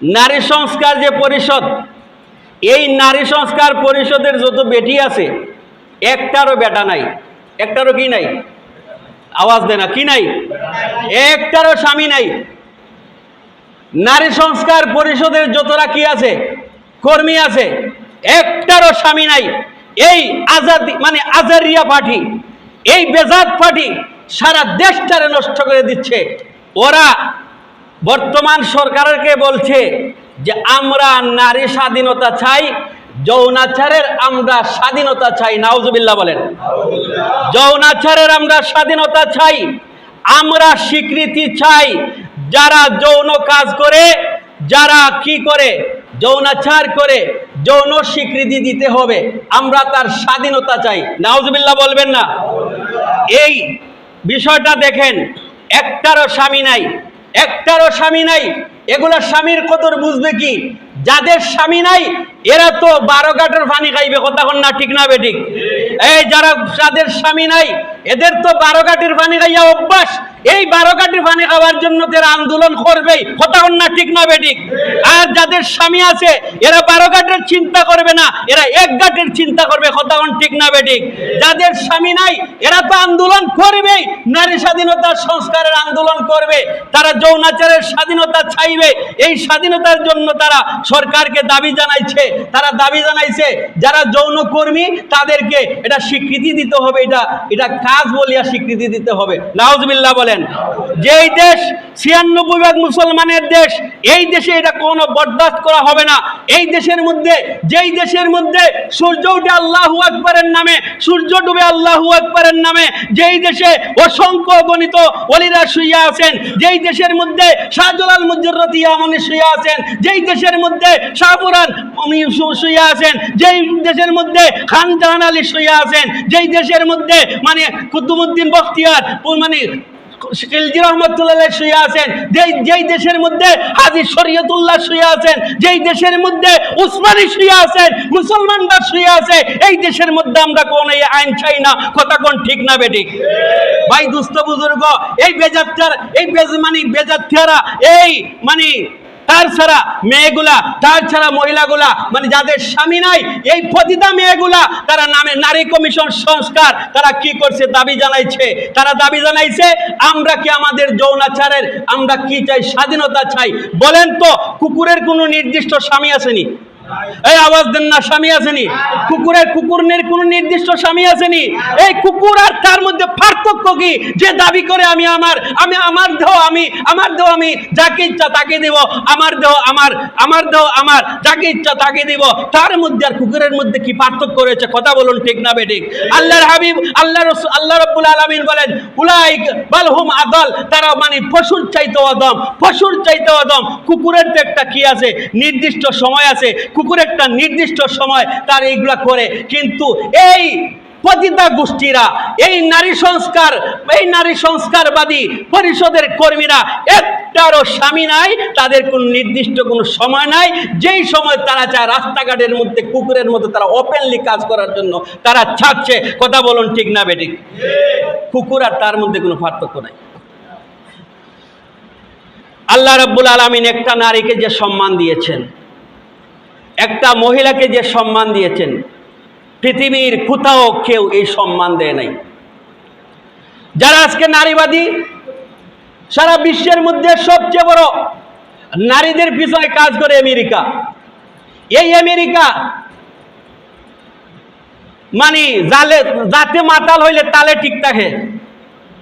নারী সংস্কার যে পরিষদ, এই নারী সংস্কার পরিষদের যত বেটি আছে, একটারও বেটা নাই। একটারও কি নাই? আওয়াজ দেয় না, কি নাই? একটারও স্বামী নাই। নারী সংস্কার পরিষদের যতরা কি আছে, কর্মী আছে, একটারও স্বামী নাই। এই আজাদি মানে আজারিয়া পার্টি, এই বেজাত পার্টি সারা দেশটারে নষ্ট করে দিচ্ছে। ওরা বর্তমান সরকারকে বলছে যে আমরা নারী স্বাধীনতা চাই, যৌনাচারের আমরা স্বাধীনতা চাই, নাউজুবিল্লাহ বলেন। যৌনাচারের আমরা স্বাধীনতা চাই, আমরা স্বীকৃতি চাই, যারা যৌন কাজ করে, যারা কি করে, যৌনাচার করে, যৌন স্বীকৃতি দিতে হবে, আমরা তার স্বাধীনতা চাই। নাউজুবিল্লাহ বলবেন না? এই বিষয়টা দেখেন, একটারও স্বামী নাই একটারও স্বামী নাই। এগুলা স্বামীর কদর বুঝবে কি? যাদের স্বামী নাই এরা তো বারো কাঠের পানি খাইবে কথা না ঠিক না বেঠিক এই যারা যাদের স্বামী নাই এদের তো বারো কাঠের পানি খাইয়া অভ্যাস। এই বারো কাঠির পানি খাওয়ার জন্য তারা আন্দোলন করবেই কথা না, ঠিক না বেঠিক? আর যাদের স্বামী আছে, এরা বারো কাঠের চিন্তা করবে না, এরা এক গাঁটের চিন্তা করবে, কথা ঠিক না বেঠিক? যাদের স্বামী নাই, এরা তো আন্দোলন করবেই, নারী স্বাধীনতা সংস্কারের আন্দোলন করবে, তারা যৌনাচারের স্বাধীনতা চাইবে, এই স্বাধীনতার জন্য তারা সরকারকে দাবি জানাইছে, তারা দাবি জানাইছে, যারা যৌন কর্মী তাদেরকে এটা স্বীকৃতি দিতে হবে, এটা এটা কাজ বলিয়া স্বীকৃতি দিতে হবে। নাউজবিল্লাহ বলেন। যেই দেশ ছিয়ানব্বই ভাগ মুসলমানের দেশ, এই দেশে এটা কোনো বরদাস্ত করা হবে না। এই দেশের মধ্যে, যেই দেশের মধ্যে সূর্য উঠে আল্লাহু আকবরের নামে, সূর্য ডুবে আল্লাহু আকবরের নামে, যেই দেশে অসংখ্য গণিত অলিরা শুইয়া আছেন, যেই দেশের মধ্যে শাহজালাল মুজরতি আমনি শুইয়া আছেন, যেই দেশের মধ্যে শাহপুরান শুইয়া আছেন, যেই দেশের মধ্যে খান জাহান আলী শুইয়া আছেন, যেই দেশের মধ্যে মানে কুতুবুদ্দিন বখতিয়ার মানে খিলজি রহমতুল্লাহ শুয়ে আছেন, যেই যেই দেশের মধ্যে হাজি শরীয়তুল্লাহ শুয়ে আছেন, যেই দেশের মধ্যে উসমানি শুয়ে আছেন, মুসলমানরা শুয়ে আছে, এই দেশের মধ্যে আমরা কোন এই আইন চাই না, কথা কোন ঠিক না বেঠিক ভাই দুস্থ বুজুর্গ, এই বেজাত্তার এই বেজ মানে বেজাত্তারা এই মানে তার ছাড়া মেয়েগুলা, তার ছাড়া মহিলাগুলা মানে যাদের স্বামী নাই, এই প্রতিটা মেয়েগুলা, তারা নামে নারী কমিশন সংস্কার, তারা কি করছে দাবি জানাইছে? তারা দাবি জানাইছে, আমরা কি আমাদের যৌনাচারের, আমরা কি চাই? স্বাধীনতা চাই? বলেন তো, কুকুরের কোনো নির্দিষ্ট স্বামী আসেনি। এই আওয়াজ দেন না, স্বামী আসেনি কুকুরের কুকুরের কোনো নির্দিষ্ট স্বামী আসেনি এই কুকুর আর তার মধ্যে পার্থক্য কি? যে দাবি করে আমি আমার আমি আমার দেহ, আমি, আমার দেহ আমি যাকে ইচ্ছা তাকে দেব, আমার দেহ আমার আমার দেহ আমার যাকে ইচ্ছা তাকে দেব, তার মধ্যে আর কুকুরের মধ্যে কি পার্থক্য রয়েছে? কথা বলুন ঠিক না বেঠিক? আল্লাহর হাবিব, আল্লাহ আল্লাহ রব্বুল আলমিন বলেন, উলাইক বালহুম আদল, তারা মানে পশুর চাইতে অদম, পশুর চাইতে অদম। কুকুরের তো একটা কি আছে? নির্দিষ্ট সময় আছে। কুকুর একটা নির্দিষ্ট সময় তার এইগুলা করে। কিন্তু এই পতিতা গোষ্ঠীরা, এই নারী সংস্কার, এই নারী সংস্কারবাদী পরিষদের কর্মীরা, একটারও স্বামী নাই, তাদের কোন নির্দিষ্ট কোনো সময় নাই। যেই সময় তারা চায় রাস্তাঘাটের মধ্যে, কুকুরের মধ্যে তারা ওপেনলি কাজ করার জন্য তারা ছাড়ছে, কথা বলুন ঠিক না বেঠিক? কুকুর আর তার মধ্যে কোনো পার্থক্য নাই। আল্লাহ রব্বুল আলমিন একটা নারীকে যে সম্মান দিয়েছেন একটা মহিলাকে যে সম্মান দিয়েছেন, পৃথিবীর কোথাও কেউ এই সম্মান দেয় নাই। যারা আজকে নারীবাদী, সারা বিশ্বের মধ্যে সবচেয়ে বড় নারীদের পিছনে কাজ করে আমেরিকা। এই আমেরিকা মানে জালে যাতে মাতাল হইলে তালে ঠিক থাকে।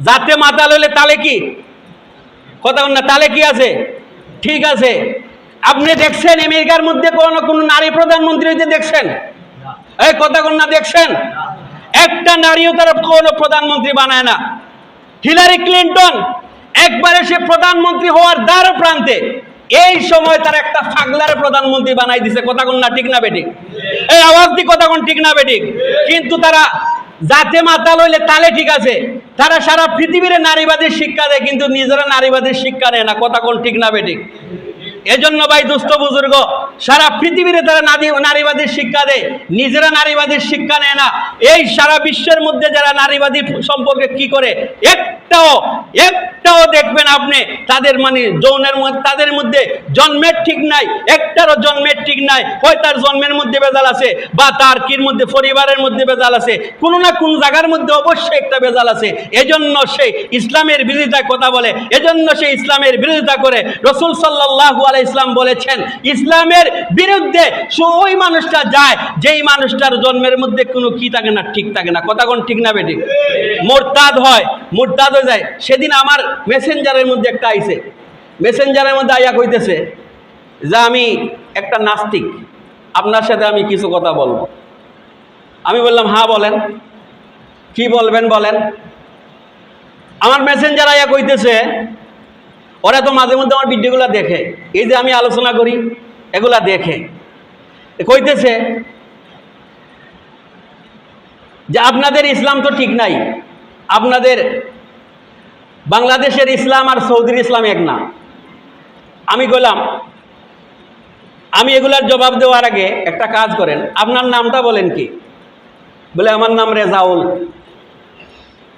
যাতে মাতাল হইলে তালে কি? কথা না, তালে কি আছে? ঠিক আছে। আপনি দেখছেন আমেরিকার মধ্যে কোনো কোনো নারী প্রধানমন্ত্রী হইতে দেখছেন? এই কথা কোন না দেখছেন? একটা নারীও তারা কোনো প্রধানমন্ত্রী বানায় না। হিলারি ক্লিন্টন একবারে সে প্রধানমন্ত্রী হওয়ার দ্বার প্রান্তে এই সময় তার একটা ফাগলার প্রধানমন্ত্রী বানাই দিছে। কথা কোন না ঠিক না বেঠিক? এই আওয়াজ দি কথা কোন ঠিক না বেঠিক? কিন্তু তারা যাতে মাতাল হইলে তালে ঠিক আছে। তারা সারা পৃথিবীর নারীবাদীর শিক্ষা দেয় কিন্তু নিজেরা নারীবাদীর শিক্ষা নেয় না। কথা কোন ঠিক না বেঠিক? এজন্য ভাই দুস্থ বুজুর্গ, সারা পৃথিবীতে তারা নারী- নারীবাদীর শিক্ষা দেয়। নিজেরা নারীবাদী শিক্ষা নেয় না। এই সারা বিশ্বের মধ্যে যারা নারীবাদী সম্পর্কে কি করে? এক একটাও একটাও দেখবেন আপনি, তাদের মানে যৌনের মধ্যে, তাদের মধ্যে জন্মের ঠিক নাই, একটারও জন্মের ঠিক নাই, হয় তার জন্মের মধ্যে বেজাল আছে, বা তার কির মধ্যে, পরিবারের মধ্যে বেজাল আছে, কোনো না কোন জায়গার মধ্যে অবশ্যই একটা বেজাল আছে। এজন্য সে ইসলামের বিরোধিতায় কথা বলে, এজন্য সে ইসলামের বিরোধিতা করে। রসুল সাল্লাহু আলাই ইসলাম বলেছেন, ইসলামের বিরুদ্ধে ওই মানুষটা যায়, যেই মানুষটার জন্মের মধ্যে কোনো কি থাকে না, ঠিক থাকে না। কথা কোন ঠিক না বেঠিক? মোরতাদ হয়, মোরতাদ হয়ে যায়। সেদিন আমার মেসেঞ্জারের মধ্যে একটা আইছে। মেসেঞ্জারের মধ্যে আইয়া কইতেছে যে, আমি একটা নাস্তিক। আপনার সাথে আমি কিছু কথা বলব। আমি বললাম হ্যাঁ বলেন। কি বলবেন, বলেন? আমার মেসেঞ্জার আইয়া কইতেছে, ওরা তো মাঝে মধ্যে আমার ভিডিওগুলো দেখে। এই যে আমি আলোচনা করি, এগুলা দেখে। কইতেছে যে, আপনাদের ইসলাম তো ঠিক নাই। আপনাদের বাংলাদেশের ইসলাম আর সৌদির ইসলাম এক না। আমি কইলাম আমি এগুলার জবাব দেওয়ার আগে একটা কাজ করেন। আপনার নামটা বলেন কি? বলে, আমার নাম রেজাউল।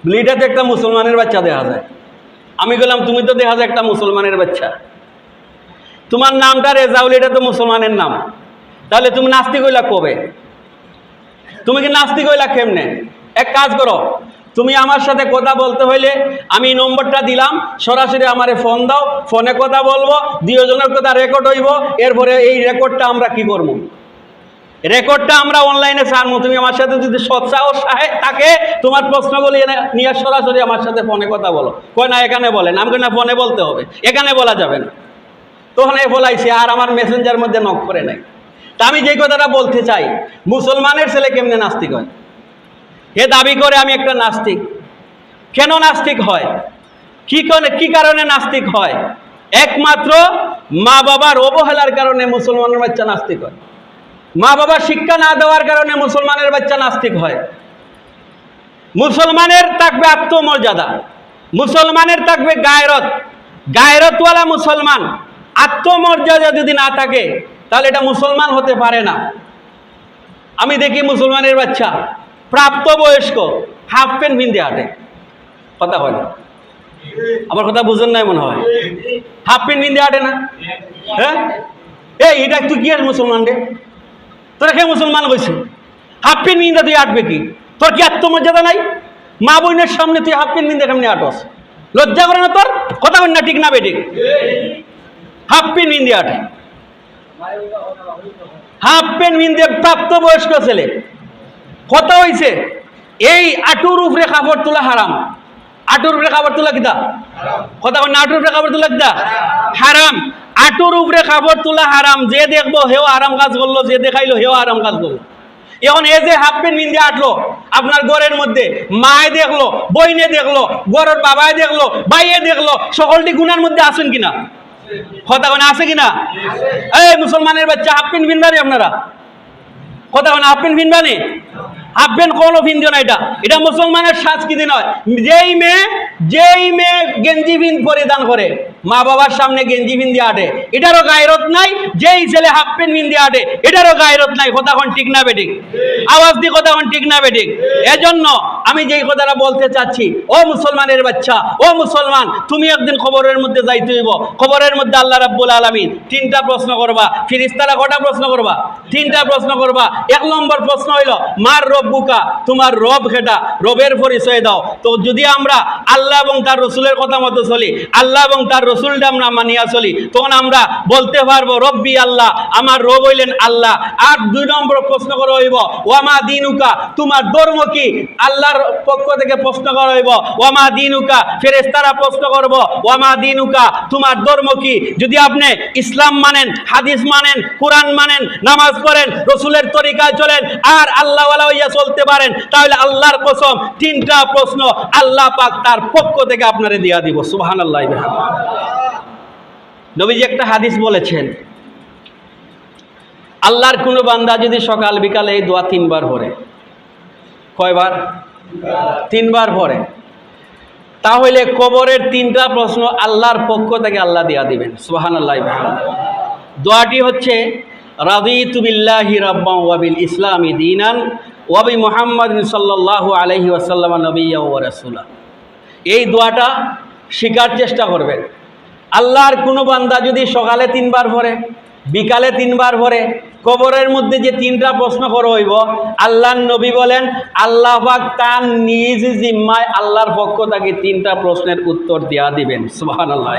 বলে এটা তো একটা মুসলমানের বাচ্চা দেখা যায়। আমি বললাম তুমি তো দেখা যায় একটা মুসলমানের বাচ্চা। তোমার নামটা রেজাউল, এটা তো মুসলমানের নাম। তাহলে তুমি নাস্তিক হইলা কবে? তুমি কি নাস্তিক হইলা কেমনে? এক কাজ করো তুমি আমার সাথে কথা বলতে হইলে আমি নম্বরটা দিলাম, সরাসরি আমারে ফোন দাও, ফোনে কথা বলব দুজনের কথা রেকর্ড হইব, এরপরে এই রেকর্ডটা আমরা কি করব? রেকর্ডটা আমরা অনলাইনে ছাড়বো। তুমি আমার সাথে যদি সৎসাহ থাকে, তোমার প্রশ্নগুলি নিয়ে সরাসরি আমার সাথে ফোনে কথা বলো। কয়, না, এখানে বলেন। আমাকে না, ফোনে বলতে হবে। এখানে বলা যাবে না। তখন এ বলাইছে, আর আমার মেসেঞ্জার মধ্যে নক করে নাই। তা আমি যে কথাটা বলতে চাই, মুসলমানের ছেলে কেমনে নাস্তিক হয়? এ দাবি করে আমি একটা নাস্তিক। কেন নাস্তিক হয়? কি কি কারণে নাস্তিক হয়? একমাত্র মা বাবার অবহেলার কারণে মুসলমানের বাচ্চা নাস্তিক হয়। মা বাবা শিক্ষা না দেওয়ার কারণে মুসলমানের বাচ্চা নাস্তিক হয়। মুসলমানের থাকবে আত্মমর্যাদা। মুসলমানের থাকবে গায়রত। গায়রতওয়ালা মুসলমান আত্মমর্যাদা যদি না থাকে, তাহলে এটা মুসলমান হতে পারে না। আমি দেখি মুসলমানের বাচ্চা প্রাপ্তবয়স্ক হাফ প্যান্ট ভিন্দে হাঁটে কথা হয় না? আমার কথা বুঝেন নাই মনে হয়। হাফ প্যান্ট ভিন্দে হাঁটে না? হ্যাঁ? এই, এটা তুই কি আর মুসলমান রে? তোরা কে মুসলমান কইছে হাফ প্যান্ট নিন্দা তুই আটবে কি? তোর কি আত্মমর্যাদা নাই? মা বোনের সামনে তুই হাফ প্যান্ট নিন্দা কেমনি আটস। লজ্জা করে না তোর? কথা বল না, ঠিক না বেঠিক? হাফ প্যান্ট নিন্দে আটে। হাফ প্যান্ট নিন্দে প্রাপ্তবয়স্ক ছেলে। কথা হইছে? এই আটুর উপরে কাপড় তোলা হারাম। আটুর উপরে কাপড় তোলা কিতা? কথা বল না, আটুর উপরে কাপড় তোলা কিতা? হারাম। আটুর উপরে কাপড় তোলা হারাম। যে দেখব হেও আরাম কাজ করল, যে দেখাইলো হেও আরাম কাজ করল। এখন এ যে হাফ প্যান্ট নিন্দে আটলো, আপনার ঘরের মধ্যে মায়ে দেখল, বইনে দেখল, ঘরের বাবায় দেখল, ভাইয়ে দেখল, সকলটি গুণার মধ্যে আছেন কিনা? কথা আছে কিনা? এই মুসলমানের বাচ্চা হাফ প্যান্ট বিনবানি আপনারা? কথা হাফ প্যান্ট বিনবানি হাফ কোন ভিন্দিও না এটা। এটা মুসলমানের সংস্কৃতি নয়। যেই মেয়ে যেই মেয়ে গেঞ্জি বিন পরিধান করে। মা বাবার সামনে গেঞ্জি বিন দিয়ে আটে। এটারও গায়রত নাই, যেই ছেলে হাফ প্যান্ট বিন দিয়ে আটে, এটারও গায়রত নাই কথা কোন ঠিক না বেঠিক। আওয়াজ দিয়ে কথা কোন ঠিক না বেঠিক। এজন্য আমি যেই কথাটা বলতে চাচ্ছি, ও মুসলমানের বাচ্চা, ও মুসলমান, তুমি একদিন খবরের মধ্যে যাইতে হইব। খবরের মধ্যে আল্লাহ রাব্বুল আলামিন তিনটা প্রশ্ন করবা, ফিরিস্তারা কটা প্রশ্ন করবা? তিনটা প্রশ্ন করবা। এক নম্বর প্রশ্ন হইল, মার রব বুকা, তোমার রব খেটা, রবের পরিচয় দাও। তো যদি আমরা আল্লাহ এবং তার রসুলের কথা মতো চলি, আল্লাহ এবং তার রসুলটা আমরা মানিয়া চলি, তখন আমরা বলতে পারব, রব্বি আল্লাহ, আমার রব হইলেন আল্লাহ। আর দুই নম্বর প্রশ্ন করা হইব, ওয়ামা দিনুকা, তোমার ধর্ম কি? আল্লাহর পক্ষ থেকে প্রশ্ন করা হইব, ওয়ামা দিনুকা ফেরেস্তারা প্রশ্ন করব, ওয়ামা দিনুকা, তোমার ধর্ম কি? যদি আপনি ইসলাম মানেন, হাদিস মানেন, কোরআন মানেন, নামাজ পড়েন, রসুলের তরিকায় চলেন, আর আল্লাহ হইয়া চলতে পারেন, তাহলে আল্লাহর কসম তিনটা প্রশ্ন আল্লাহ পাক তার পক্ষ থেকে আপনারে দিয়া দিব। সুবহান আল্লাহ নবীজি একটা হাদিস বলেছেন, আল্লাহর কোনো বান্দা যদি সকাল বিকালে এই দোয়া তিনবার ভরে কয়বার? তিনবার ভরে তাহলে কবরের তিনটা প্রশ্ন আল্লাহর পক্ষ থেকে আল্লাহ দিয়া দিবেন সুহান আল্লাহ দোয়াটি হচ্ছে, রাদিতু বিল্লাহি রাব্বান ওয়াবিল ইসলামি দিনান ওয়াবি মুহাম্মদ সাল্লাল্লাহু আলাইহি ওয়াসাল্লাম নবী ওয়া রাসূলা। এই দোয়াটা শিকার চেষ্টা করবেন। আল্লাহর কোনো বান্দা যদি সকালে তিনবার ভরে, বিকালে তিনবার ভরে, কবরের মধ্যে যে তিনটা প্রশ্ন করা হইব, আল্লাহর নবী বলেন, আল্লাহ তার নিজ জিম্মায় আল্লাহর পক্ষ তাকে তিনটা প্রশ্নের উত্তর দেওয়া দিবেন। সুবহানাল্লাহ।